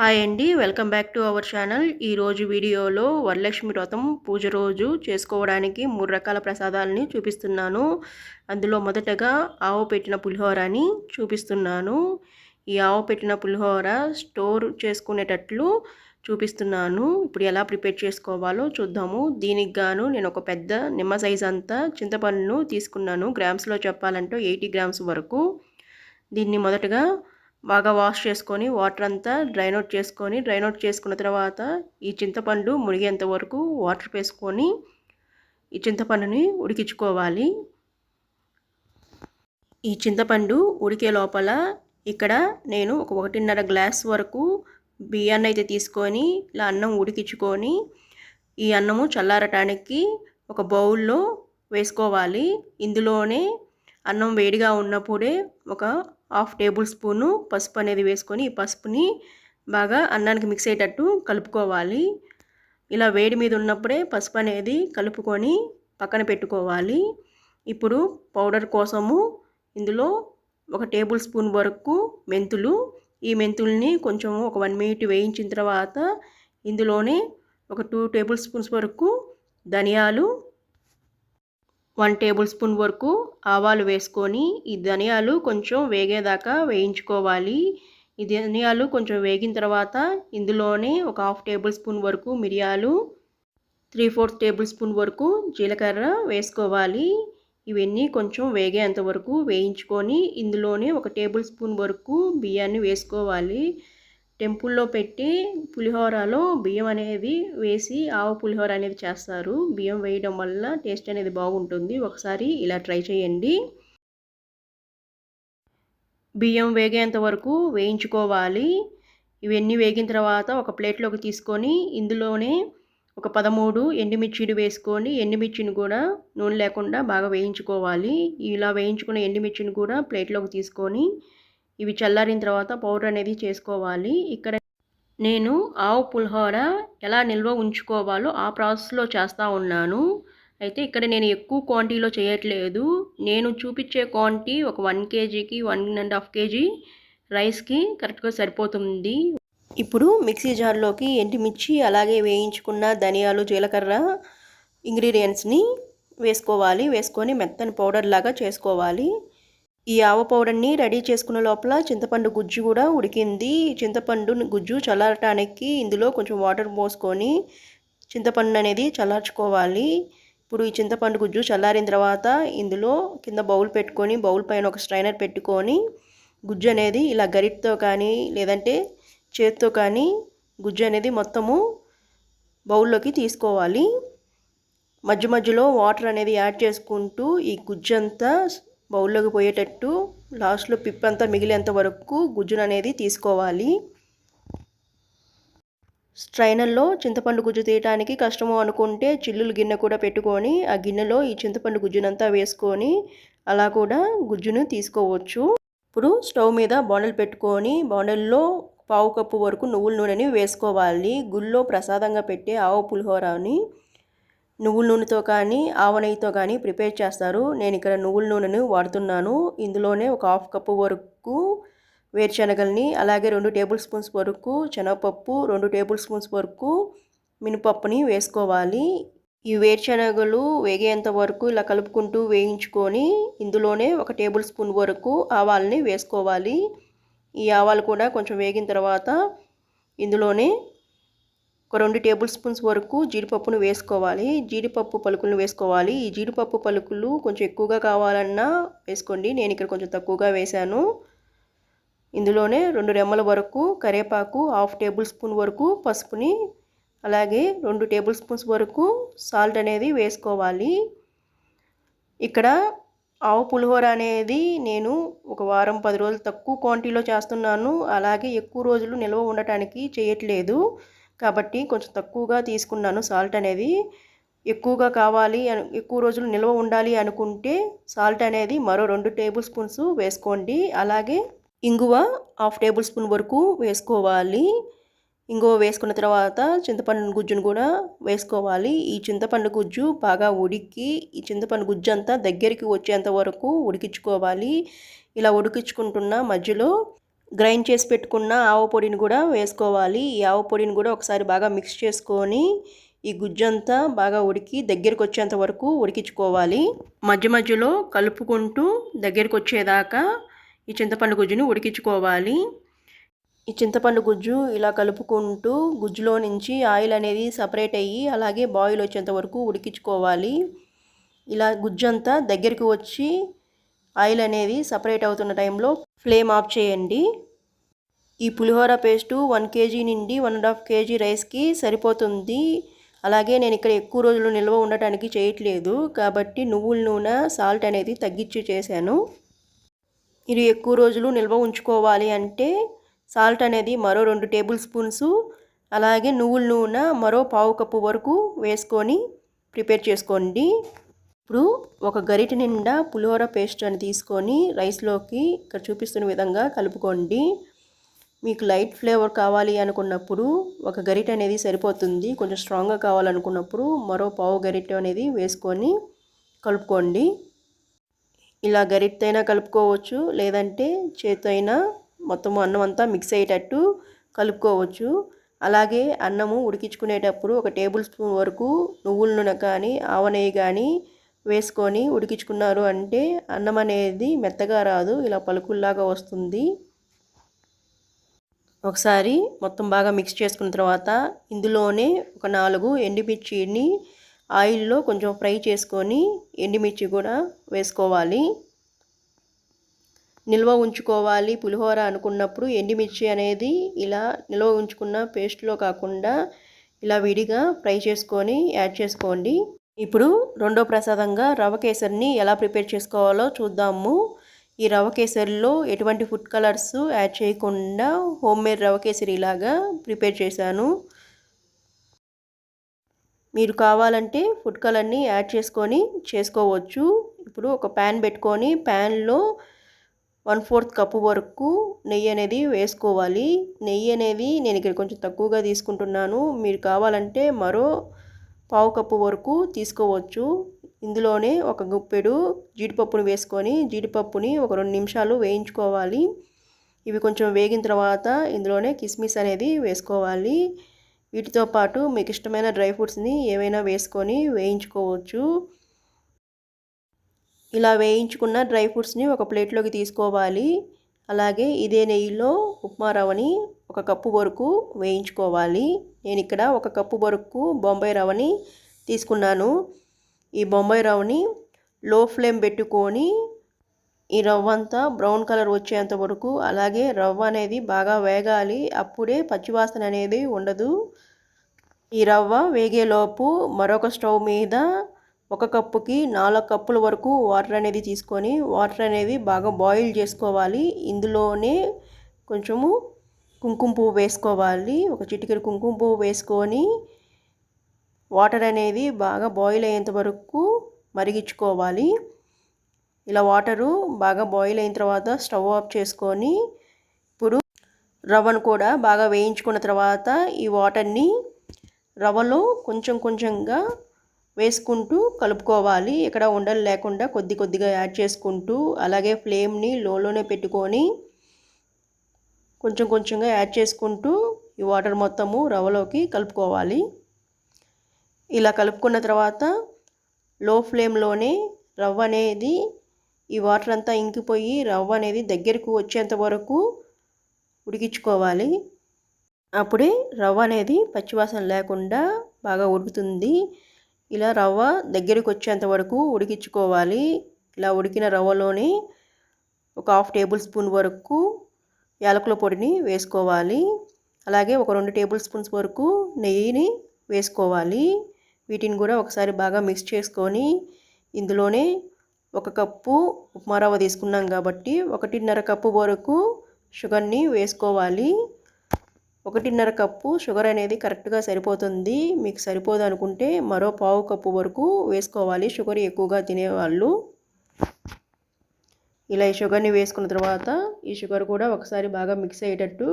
Hi అండి welcome back to our channel. ఈరోజు వీడియోలో వరలక్ష్మి వ్రతం పూజ రోజు చేసుకోవడానికి మూడు రకాల ప్రసాదాలని చూపిస్తున్నాను. అందులో మొదటగా ఆవు పెట్టిన పులిహోరని చూపిస్తున్నాను. ఈ ఆవు పెట్టిన పులిహోర స్టోర్ చేసుకునేటట్లు చూపిస్తున్నాను. ఇప్పుడు ఎలా ప్రిపేర్ చేసుకోవాలో చూద్దాము. దీనికి గాను నేను ఒక పెద్ద నిమ్మ సైజ్ అంతా చింతపండును తీసుకున్నాను. గ్రామ్స్లో చెప్పాలంటే ఎయిటీ గ్రామ్స్ వరకు. దీన్ని మొదటగా బాగా వాష్ చేసుకొని వాటర్ అంతా డ్రైన్ అవుట్ చేసుకొని డ్రైన్ అవుట్ చేసుకున్న తర్వాత ఈ చింతపండు మునిగేంత వరకు వాటర్ వేసుకొని ఈ చింతపండుని ఉడికించుకోవాలి. ఈ చింతపండు ఉడికే లోపల ఇక్కడ నేను ఒక ఒకటిన్నర గ్లాస్ వరకు బియ్యాన్ని అయితే తీసుకొని ఇలా అన్నం ఉడికించుకొని ఈ అన్నము చల్లారటానికి ఒక బౌల్లో వేసుకోవాలి. ఇందులోనే అన్నం వేడిగా ఉన్నప్పుడే ఒక హాఫ్ టేబుల్ స్పూను పసుపు అనేది వేసుకొని ఈ పసుపుని బాగా అన్నానికి మిక్స్ అయ్యేటట్టు కలుపుకోవాలి. ఇలా వేడి మీద ఉన్నప్పుడే పసుపు అనేది కలుపుకొని పక్కన పెట్టుకోవాలి. ఇప్పుడు పౌడర్ కోసము ఇందులో ఒక టేబుల్ స్పూన్ వరకు మెంతులు ఈ మెంతుల్ని కొంచెం ఒక వన్ మినిట్ వేయించిన తర్వాత ఇందులోనే ఒక టూ టేబుల్ స్పూన్స్ వరకు ధనియాలు వన్ టేబుల్ స్పూన్ వరకు ఆవాలు వేసుకొని ఈ ధనియాలు కొంచెం వేగేదాకా వేయించుకోవాలి. ఈ ధనియాలు కొంచెం వేగిన తర్వాత ఇందులోనే ఒక హాఫ్ టేబుల్ స్పూన్ వరకు మిరియాలు త్రీ ఫోర్త్ టేబుల్ స్పూన్ వరకు జీలకర్ర వేసుకోవాలి. ఇవన్నీ కొంచెం వేగేంత వరకు వేయించుకొని ఇందులోనే ఒక టేబుల్ స్పూన్ వరకు బియ్యాన్ని వేసుకోవాలి. టెంపుల్లో పెట్టి పులిహోరలో బియ్యం అనేది వేసి ఆవు పులిహోర అనేది చేస్తారు. బియ్యం వేయడం వల్ల టేస్ట్ అనేది బాగుంటుంది. ఒకసారి ఇలా ట్రై చేయండి. బియ్యం వేగేంత వరకు వేయించుకోవాలి. ఇవన్నీ వేగిన తర్వాత ఒక ప్లేట్లోకి తీసుకొని ఇందులోనే ఒక పదమూడు ఎండుమిర్చిని వేసుకొని ఎండుమిర్చిని కూడా నూనె లేకుండా బాగా వేయించుకోవాలి. ఇలా వేయించుకున్న ఎండుమిర్చిని కూడా ప్లేట్లోకి తీసుకొని ఇవి చల్లారిన తర్వాత పౌడర్ అనేది చేసుకోవాలి. ఇక్కడ నేను ఆవు పులిహోర ఎలా నిల్వ ఉంచుకోవాలో ఆ ప్రాసెస్లో చేస్తూ ఉన్నాను. అయితే ఇక్కడ నేను ఎక్కువ క్వాంటిటీలో చేయట్లేదు. నేను చూపించే క్వాంటిటీ ఒక వన్ కేజీకి వన్ అండ్ హాఫ్ కేజీ రైస్కి కరెక్ట్గా సరిపోతుంది. ఇప్పుడు మిక్సీ జార్లోకి ఎండుమిర్చి అలాగే వేయించుకున్న ధనియాలు జీలకర్ర ఇంగ్రీడియంట్స్ని వేసుకోవాలి. వేసుకొని మెత్తని పౌడర్ లాగా చేసుకోవాలి. ఈ ఆవ పౌడర్ని రెడీ చేసుకున్న లోపల చింతపండు గుజ్జు కూడా ఉడికింది. చింతపండు గుజ్జు చల్లారటానికి ఇందులో కొంచెం వాటర్ పోసుకొని చింతపండు అనేది చల్లార్చుకోవాలి. ఇప్పుడు ఈ చింతపండు గుజ్జు చల్లారిన తర్వాత ఇందులో కింద బౌల్ పెట్టుకొని బౌల్ పైన ఒక స్ట్రైనర్ పెట్టుకొని గుజ్జు అనేది ఇలా గరిటతో కానీ లేదంటే చేత్తో కానీ గుజ్జు అనేది మొత్తము బౌల్లోకి తీసుకోవాలి. మధ్య మధ్యలో వాటర్ అనేది యాడ్ చేసుకుంటూ ఈ గుజ్జు అంతా బౌల్లోకి పోయేటట్టు లాస్ట్లో పిప్ అంతా మిగిలేంత వరకు గుజ్జును అనేది తీసుకోవాలి. స్ట్రైనర్లో చింతపండు గుజ్జు తీయటానికి కష్టము అనుకుంటే చిల్లులు గిన్నె కూడా పెట్టుకొని ఆ గిన్నెలో ఈ చింతపండు గుజ్జునంతా వేసుకొని అలా కూడా గుజ్జును తీసుకోవచ్చు. ఇప్పుడు స్టవ్ మీద బాండలు పెట్టుకొని బాండల్లో పావు కప్పు వరకు నువ్వుల నూనెని వేసుకోవాలి. గుళ్ళో ప్రసాదంగా పెట్టే ఆవు పులిహోరని నువ్వుల నూనెతో కానీ ఆవ నెయ్యితో కానీ ప్రిపేర్ చేస్తారు. నేను ఇక్కడ నువ్వుల నూనెను వాడుతున్నాను. ఇందులోనే ఒక హాఫ్ కప్పు వరకు వేరుశనగల్ని అలాగే రెండు టేబుల్ స్పూన్స్ వరకు శనగపప్పు రెండు టేబుల్ స్పూన్స్ వరకు మినపప్పుని వేసుకోవాలి. ఈ వేరుశనగలు వేగేంత వరకు ఇలా కలుపుకుంటూ వేయించుకొని ఇందులోనే ఒక టేబుల్ స్పూన్ వరకు ఆవాలని వేసుకోవాలి. ఈ ఆవాలు కూడా కొంచెం వేగిన తర్వాత ఇందులోనే ఒక రెండు టేబుల్ స్పూన్స్ వరకు జీడిపప్పును వేసుకోవాలి. జీడిపప్పు పలుకులను వేసుకోవాలి. ఈ జీడిపప్పు పలుకులు కొంచెం ఎక్కువగా కావాలన్నా వేసుకోండి. నేను ఇక్కడ కొంచెం తక్కువగా వేశాను. ఇందులోనే రెండు రెమ్మల వరకు కరివేపాకు హాఫ్ టేబుల్ స్పూన్ వరకు పసుపుని అలాగే రెండు టేబుల్ స్పూన్స్ వరకు సాల్ట్ అనేది వేసుకోవాలి. ఇక్కడ ఆవు పులిహోర అనేది నేను ఒక వారం పది రోజులు తక్కువ క్వాంటిటీలో చేస్తున్నాను. అలాగే ఎక్కువ రోజులు నిల్వ ఉండటానికి చేయట్లేదు. కాబట్టి కొంచెం తక్కువగా తీసుకున్నాను. సాల్ట్ అనేది ఎక్కువగా కావాలి ఎక్కువ రోజులు నిల్వ ఉండాలి అనుకుంటే సాల్ట్ అనేది మరో రెండు టేబుల్ స్పూన్స్ వేసుకోండి. అలాగే ఇంగువ హాఫ్ టేబుల్ స్పూన్ వరకు వేసుకోవాలి. ఇంగువ వేసుకున్న తర్వాత చింతపండు గుజ్జును కూడా వేసుకోవాలి. ఈ చింతపండు గుజ్జు బాగా ఉడికి ఈ చింతపండు గుజ్జు అంతా దగ్గరికి వచ్చేంత వరకు ఉడికించుకోవాలి. ఇలా ఉడికించుకుంటున్న మధ్యలో గ్రైండ్ చేసి పెట్టుకున్న ఆవ పొడిని కూడా వేసుకోవాలి. ఈ ఆవ పొడిని కూడా ఒకసారి బాగా మిక్స్ చేసుకొని ఈ గుజ్జంతా బాగా ఉడికి దగ్గరికి వచ్చేంత వరకు ఉడికించుకోవాలి. మధ్య మధ్యలో కలుపుకుంటూ దగ్గరికి వచ్చేదాకా ఈ చింతపండు గుజ్జుని ఉడికించుకోవాలి. ఈ చింతపండు గుజ్జు ఇలా కలుపుకుంటూ గుజ్జులో నుంచి ఆయిల్ అనేది సపరేట్ అయ్యి అలాగే బాయిల్ వచ్చేంత వరకు ఉడికించుకోవాలి. ఇలా గుజ్జంతా దగ్గరికి వచ్చి ఆయిల్ అనేది సపరేట్ అవుతున్న టైంలో ఫ్లేమ్ ఆఫ్ చేయండి. ఈ పులిహోర పేస్టు వన్ కేజీ నుండి వన్ అండ్ హాఫ్ కేజీ రైస్కి సరిపోతుంది. అలాగే నేను ఇక్కడ ఎక్కువ రోజులు నిల్వ ఉండటానికి చేయట్లేదు. కాబట్టి నువ్వుల నూనె సాల్ట్ అనేది తగ్గించి చేశాను. ఇది ఎక్కువ రోజులు నిల్వ ఉంచుకోవాలి అంటే సాల్ట్ అనేది మరో రెండు టేబుల్ స్పూన్స్ అలాగే నువ్వుల నూనె మరో పావు కప్పు వరకు వేసుకొని ప్రిపేర్ చేసుకోండి. ఇప్పుడు ఒక గరిట నిండా పులిహోర పేస్ట్ అని తీసుకొని రైస్లోకి ఇక్కడ చూపిస్తున్న విధంగా కలుపుకోండి. మీకు లైట్ ఫ్లేవర్ కావాలి అనుకున్నప్పుడు ఒక గరిటె అనేది సరిపోతుంది. కొంచెం స్ట్రాంగ్గా కావాలనుకున్నప్పుడు మరో పావు గరిటె అనేది వేసుకొని కలుపుకోండి. ఇలా గరిటె అయినా కలుపుకోవచ్చు. లేదంటే చేతితో అయినా మొత్తం అన్నం అంతా మిక్స్ అయ్యేటట్టు కలుపుకోవచ్చు. అలాగే అన్నము ఉడికించుకునేటప్పుడు ఒక టేబుల్ స్పూన్ వరకు నువ్వుల నూనె కానీ ఆవ నెయ్యి కానీ వేసుకొని ఉడికించుకున్నారు అంటే అన్నం అనేది మెత్తగా రాదు ఇలా పలుకుల్లాగా వస్తుంది. ఒకసారి మొత్తం బాగా మిక్స్ చేసుకున్న తర్వాత ఇందులోనే ఒక నాలుగు ఎండుమిర్చిని ఆయిల్లో కొంచెం ఫ్రై చేసుకొని ఎండుమిర్చి కూడా వేసుకోవాలి. నిల్వ ఉంచుకోవాలి. పులిహోర అనుకున్నప్పుడు ఎండుమిర్చి అనేది ఇలా నిల్వ ఉంచుకున్న పేస్ట్లో కాకుండా ఇలా విడిగా ఫ్రై చేసుకొని యాడ్ చేసుకోండి. ఇప్పుడు రెండో ప్రసాదంగా రవ కేసరిని ఎలా ప్రిపేర్ చేసుకోవాలో చూద్దాము. ఈ రవ కేసరిలో ఎటువంటి ఫుడ్ కలర్స్ యాడ్ చేయకుండా హోమ్ మేడ్ రవ కేసరిలాగా ప్రిపేర్ చేశాను. మీరు కావాలంటే ఫుడ్ కలర్ని యాడ్ చేసుకొని చేసుకోవచ్చు. ఇప్పుడు ఒక ప్యాన్ పెట్టుకొని ప్యాన్లో వన్ ఫోర్త్ కప్పు వరకు నెయ్యి అనేది వేసుకోవాలి. నెయ్యి అనేది నేను ఇక్కడ కొంచెం తక్కువగా తీసుకుంటున్నాను. మీరు కావాలంటే మరో పావు కప్పు వరకు తీసుకోవచ్చు. ఇందులోనే ఒక గుప్పెడు జీడిపప్పును వేసుకొని జీడిపప్పుని ఒక రెండు నిమిషాలు వేయించుకోవాలి. ఇవి కొంచెం వేగిన తర్వాత ఇందులోనే కిస్మిస్ అనేది వేసుకోవాలి. వీటితో పాటు మీకు ఇష్టమైన డ్రై ఫ్రూట్స్ని ఏవైనా వేసుకొని వేయించుకోవచ్చు. ఇలా వేయించుకున్న డ్రై ఫ్రూట్స్ని ఒక ప్లేట్లోకి తీసుకోవాలి. అలాగే ఇదే నెయ్యిలో ఉప్మా రవ్వని ఒక కప్పు వరకు వేయించుకోవాలి. నేను ఇక్కడ ఒక కప్పు వరకు బొంబాయి రవ్వని తీసుకున్నాను. ఈ బొంబాయి రవ్వని లో ఫ్లేమ్ పెట్టుకొని ఈ రవ్వ అంతా బ్రౌన్ కలర్ వచ్చేంత వరకు అలాగే రవ్వ అనేది బాగా వేగాలి. అప్పుడే పచ్చివాసన అనేది ఉండదు. ఈ రవ్వ వేగేలోపు మరొక స్టవ్ మీద ఒక కప్పుకి నాలుగు కప్పుల వరకు వాటర్ అనేది తీసుకొని వాటర్ అనేది బాగా బాయిల్ చేసుకోవాలి. ఇందులోనే కొంచెము కుంకుమ పువ్వు వేసుకోవాలి. ఒక చిటికెడు కుంకుమ పువ్వు వేసుకొని వాటర్ అనేది బాగా బాయిల్ అయ్యేంత వరకు మరిగించుకోవాలి. ఇలా వాటరు బాగా బాయిల్ అయిన తర్వాత స్టవ్ ఆఫ్ చేసుకొని ఇప్పుడు రవ్వను కూడా బాగా వేయించుకున్న తర్వాత ఈ వాటర్ని రవ్వలో కొంచెం కొంచెంగా వేసుకుంటూ కలుపుకోవాలి. ఇక్కడ ఉండలు లేకుండా కొద్ది కొద్దిగా యాడ్ చేసుకుంటూ అలాగే ఫ్లేమ్ని లోలోనే పెట్టుకొని కొంచెం కొంచెంగా యాడ్ చేసుకుంటూ ఈ వాటర్ మొత్తము రవ్వలోకి కలుపుకోవాలి. ఇలా కలుపుకున్న తర్వాత లో ఫ్లేమ్లోనే రవ్వ అనేది ఈ వాటర్ అంతా ఇంకిపోయి రవ్వ అనేది దగ్గరకు వచ్చేంత వరకు ఉడికించుకోవాలి. అప్పుడే రవ్వ అనేది పచ్చివాసన లేకుండా బాగా ఉడుకుతుంది. ఇలా రవ్వ దగ్గరికి వచ్చేంత వరకు ఉడికించుకోవాలి. ఇలా ఉడికిన రవ్వలోని ఒక హాఫ్ టేబుల్ స్పూన్ వరకు యాలకుల పొడిని వేసుకోవాలి. అలాగే ఒక రెండు టేబుల్ స్పూన్స్ వరకు నెయ్యిని వేసుకోవాలి. వీటిని కూడా ఒకసారి బాగా మిక్స్ చేసుకొని ఇందులోనే ఒక కప్పు ఉప్మా రవ్వ తీసుకున్నాం కాబట్టి ఒకటిన్నర కప్పు వరకు షుగర్ని వేసుకోవాలి. ఒకటిన్నర కప్పు షుగర్ అనేది కరెక్ట్గా సరిపోతుంది. మీకు సరిపోదు అనుకుంటే మరో పావు కప్పు వరకు వేసుకోవాలి. షుగర్ ఎక్కువగా తినేవాళ్ళు. ఇలా ఈ షుగర్ని వేసుకున్న తర్వాత ఈ షుగర్ కూడా ఒకసారి బాగా మిక్స్ అయ్యేటట్టు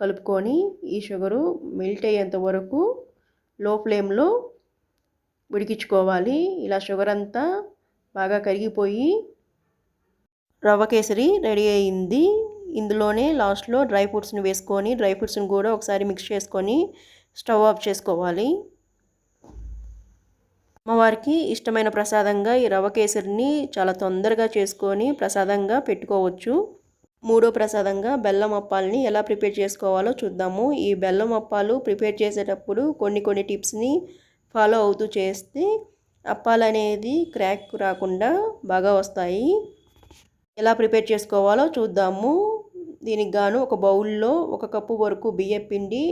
కలుపుకొని ఈ షుగరు మెల్ట్ అయ్యేంత వరకు లో ఫ్లేమ్లో ఉడికించుకోవాలి. ఇలా షుగర్ అంతా బాగా కరిగిపోయి రవ్వ కేసరి రెడీ అయింది. ఇందులోనే లాస్ట్లో డ్రై ఫ్రూట్స్ని వేసుకొని డ్రై ఫ్రూట్స్ని కూడా ఒకసారి మిక్స్ చేసుకొని స్టవ్ ఆఫ్ చేసుకోవాలి. అమ్మవారికి ఇష్టమైన ప్రసాదంగా ఈ రవ కేసరిని చాలా తొందరగా చేసుకొని ప్రసాదంగా పెట్టుకోవచ్చు. మూడో ప్రసాదంగా బెల్లం అప్పాలని ఎలా ప్రిపేర్ చేసుకోవాలో చూద్దాము. ఈ బెల్లం అప్పాలు ప్రిపేర్ చేసేటప్పుడు కొన్ని కొన్ని టిప్స్ని ఫాలో అవుతూ చేస్తే అప్పాలు అనేది క్రాక్ రాకుండా బాగా వస్తాయి. ఎలా ప్రిపేర్ చేసుకోవాలో చూద్దాము. దీనికి గాను ఒక బౌల్లో ఒక కప్పు వరకు బియ్యం పిండి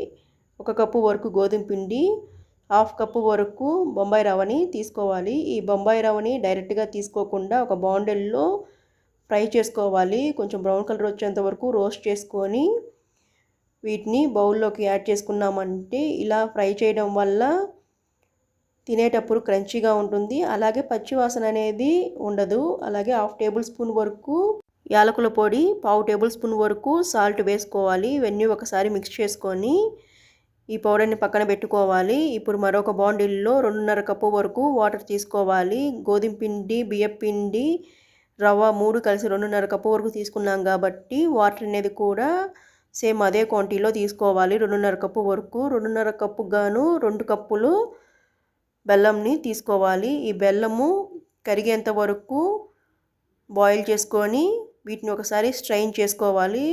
ఒక కప్పు వరకు గోధుమ పిండి హాఫ్ కప్పు వరకు బొంబాయి రవ్వని తీసుకోవాలి. ఈ బొంబాయి రవ్వని డైరెక్ట్గా తీసుకోకుండా ఒక బాండిల్లో ఫ్రై చేసుకోవాలి. కొంచెం బ్రౌన్ కలర్ వచ్చేంత వరకు రోస్ట్ చేసుకొని వీటిని బౌల్లోకి యాడ్ చేసుకున్నామంటే ఇలా ఫ్రై చేయడం వల్ల తినేటప్పుడు క్రంచీగా ఉంటుంది. అలాగే పచ్చివాసన అనేది ఉండదు. అలాగే హాఫ్ టేబుల్ స్పూన్ వరకు యాలకుల పొడి పావు టేబుల్ స్పూన్ వరకు సాల్ట్ వేసుకోవాలి. ఇవన్నీ ఒకసారి మిక్స్ చేసుకొని ఈ పౌడర్ని పక్కన పెట్టుకోవాలి. ఇప్పుడు మరొక బాండిల్లో రెండున్నర కప్పు వరకు వాటర్ తీసుకోవాలి. గోధుమ పిండి బియ్యం పిండి రవ్వ మూడు కలిసి రెండున్నర కప్పు వరకు తీసుకున్నాం కాబట్టి వాటర్ అనేది కూడా సేమ్ అదే క్వాంటిటీలో తీసుకోవాలి. రెండున్నర కప్పు వరకు రెండున్నర కప్పు గాను రెండు కప్పులు బెల్లంని తీసుకోవాలి. ఈ బెల్లము కరిగేంత వరకు బాయిల్ చేసుకొని వీటిని ఒకసారి స్ట్రైన్ చేసుకోవాలి.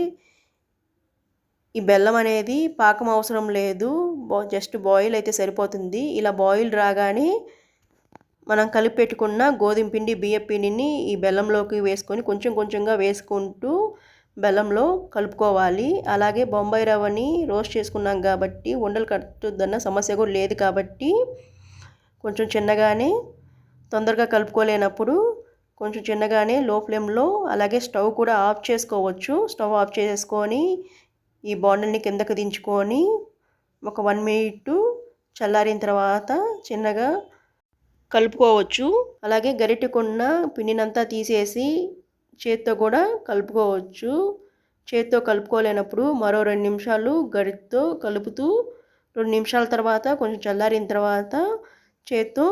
ఈ బెల్లం అనేది పాకం అవసరం లేదు. జస్ట్ బాయిల్ అయితే సరిపోతుంది. ఇలా బాయిల్ రాగానే మనం కలిపి పెట్టుకున్న గోధుమ పిండి బియ్యం పిండిని ఈ బెల్లంలోకి వేసుకొని కొంచెం కొంచెంగా వేసుకుంటూ బెల్లంలో కలుపుకోవాలి. అలాగే బొంబాయి రవ్వని రోస్ట్ చేసుకున్నాం కాబట్టి ఉండలు కట్టుద్దన్న సమస్య కూడా లేదు కాబట్టి కొంచెం చిన్నగానే తొందరగా కలుపుకోలేనప్పుడు కొంచెం చిన్నగానే లో ఫ్లేమ్లో అలాగే స్టవ్ కూడా ఆఫ్ చేసుకోవచ్చు. స్టవ్ ఆఫ్ చేసుకొని ఈ బాండల్ని కిందకు దించుకొని ఒక వన్ మినిట్ చల్లారిన తర్వాత చిన్నగా కలుపుకోవచ్చు. అలాగే గరిటెకున్న పిండినంతా తీసేసి చేత్తో కూడా కలుపుకోవచ్చు. చేత్తో కలుపుకోలేనప్పుడు మరో రెండు నిమిషాలు గరిటతో కలుపుతూ రెండు నిమిషాల తర్వాత కొంచెం చల్లారిన తర్వాత చేత్తో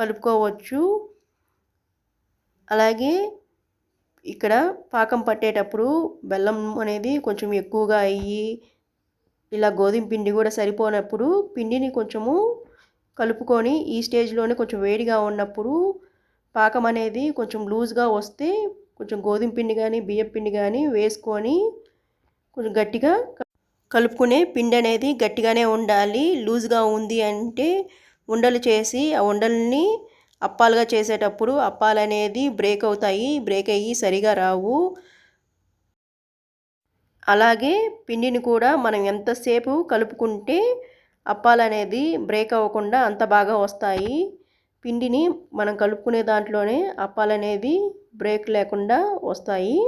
కలుపుకోవచ్చు. అలాగే ఇక్కడ పాకం పట్టేటప్పుడు బెల్లం అనేది కొంచెం ఎక్కువగా అయ్యి ఇలా గోధుమ పిండి కూడా సరిపోనప్పుడు పిండిని కొంచెము కలుపుకొని ఈ స్టేజ్లోనే కొంచెం వేడిగా ఉన్నప్పుడు పాకం అనేది కొంచెం లూజ్గా వస్తే కొంచెం గోధుమ పిండి కానీ బియ్యం పిండి కానీ వేసుకొని కొంచెం గట్టిగా కలుపుకునే పిండి అనేది గట్టిగానే ఉండాలి. లూజ్గా ఉంది అంటే ఉండలు చేసి ఆ ఉండల్ని అప్పాలుగా చేసేటప్పుడు అప్పాలు అనేది బ్రేక్ అవుతాయి బ్రేక్ అయ్యి సరిగా రావు. అలాగే పిండిని కూడా మనం ఎంతసేపు కలుపుకుంటే అప్పాలు అనేది బ్రేక్ అవ్వకుండా అంత బాగా వస్తాయి. పిండిని మనం కలుపుకునే దాంట్లోనే అప్పాలు అనేది బ్రేక్ లేకుండా వస్తాయి.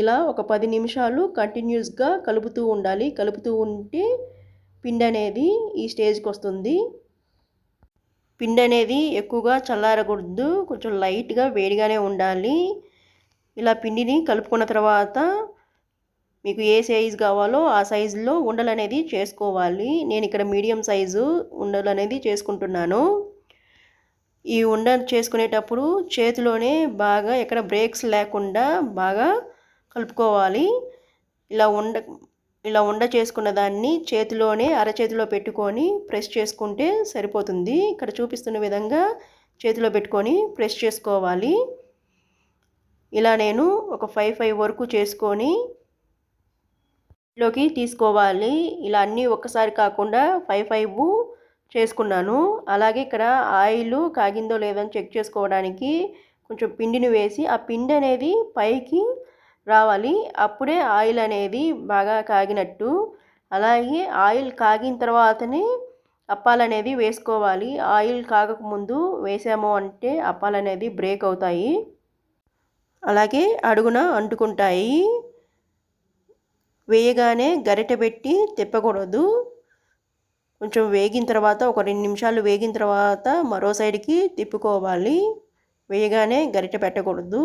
ఇలా ఒక పది నిమిషాలు కంటిన్యూస్గా కలుపుతూ ఉండాలి. కలుపుతూ ఉంటే పిండి అనేది ఈ స్టేజ్కి వస్తుంది. పిండి అనేది ఎక్కువగా చల్లారకూడదు. కొంచెం లైట్గా వేడిగానే ఉండాలి. ఇలా పిండిని కలుపుకున్న తర్వాత మీకు ఏ సైజు కావాలో ఆ సైజులో ఉండలు అనేది చేసుకోవాలి. నేను ఇక్కడ మీడియం సైజు ఉండలు అనేది చేసుకుంటున్నాను. ఈ ఉండ చేసుకునేటప్పుడు చేతిలోనే బాగా ఎక్కడ బ్రేక్స్ లేకుండా బాగా కలుపుకోవాలి. ఇలా ఉండ ఇలా ఉండ చేసుకున్న దాన్ని చేతిలోనే అరచేతిలో పెట్టుకొని ప్రెస్ చేసుకుంటే సరిపోతుంది. ఇక్కడ చూపిస్తున్న విధంగా చేతిలో పెట్టుకొని ప్రెస్ చేసుకోవాలి. ఇలా నేను ఒక ఫైవ్ ఫైవ్ వరకు చేసుకొని లోకి తీసుకోవాలి. ఇలా అన్నీ ఒక్కసారి కాకుండా ఫైవ్ ఫైవ్ చేసుకున్నాను. అలాగే ఇక్కడ ఆయిల్ కాగిందో లేదని చెక్ చేసుకోవడానికి కొంచెం పిండిని వేసి ఆ పిండి అనేది పైకి రావాలి. అప్పుడే ఆయిల్ అనేది బాగా కాగినట్టు అలాగే ఆయిల్ కాగిన తర్వాతనే అప్పాలు అనేది వేసుకోవాలి. ఆయిల్ కాగకముందు వేసాము అంటే అప్పాలు అనేది బ్రేక్ అవుతాయి. అలాగే అడుగున అంటుకుంటాయి. వేయగానే గరిట పెట్టి తిప్పకూడదు. కొంచెం వేగిన తర్వాత ఒక రెండు నిమిషాలు వేగిన తర్వాత మరో సైడ్కి తిప్పుకోవాలి. వేయగానే గరిట పెట్టకూడదు.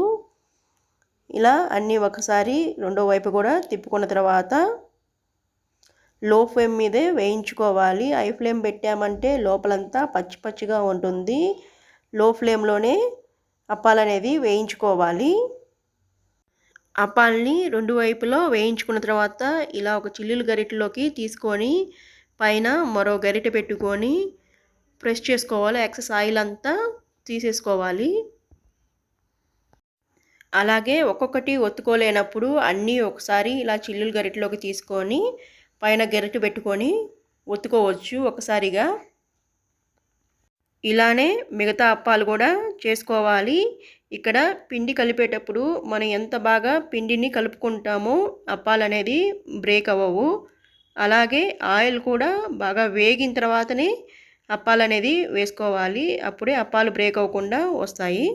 ఇలా అన్నీ ఒకసారి రెండో వైపు కూడా తిప్పుకున్న తర్వాత లో ఫ్లేమ్ మీదే వేయించుకోవాలి. హై ఫ్లేమ్ పెట్టామంటే లోపలంతా పచ్చి పచ్చిగా ఉంటుంది. లో ఫ్లేమ్లోనే అప్పాలనేది వేయించుకోవాలి. అప్పాలని రెండు వైపులో వేయించుకున్న తర్వాత ఇలా ఒక చిల్లులు గరిటెలోకి తీసుకొని పైన మరో గరిటె పెట్టుకొని ప్రెస్ చేసుకోవాలి. ఎక్సెస్ ఆయిల్ అంతా తీసేసుకోవాలి. అలాగే ఒక్కొక్కటి ఒత్తుకోలేనప్పుడు అన్నీ ఒకసారి ఇలా చిల్లులు గరిటలోకి తీసుకొని పైన గరిటె పెట్టుకొని ఒత్తుకోవచ్చు ఒకసారిగా. ఇలానే మిగతా అప్పాలు కూడా చేసుకోవాలి. ఇక్కడ పిండి కలిపేటప్పుడు మనం ఎంత బాగా పిండిని కలుపుకుంటామో అప్పాలు అనేది బ్రేక్ అవ్వవు. అలాగే ఆయిల్ కూడా బాగా వేగిన తర్వాతనే అప్పాలు అనేది వేసుకోవాలి. అప్పుడే అప్పాలు బ్రేక్ అవ్వకుండా వస్తాయి.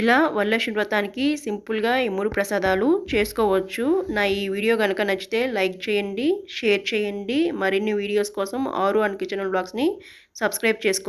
ఇలా వరలక్ష్మి వ్రతానికి సింపుల్గా ఈ మూడు ప్రసాదాలు చేసుకోవచ్చు. నా ఈ వీడియో కనుక నచ్చితే లైక్ చేయండి షేర్ చేయండి. మరిన్ని వీడియోస్ కోసం ఆరు అండ్ కిచెన్ బ్లాగ్స్ని సబ్స్క్రైబ్ చేసుకో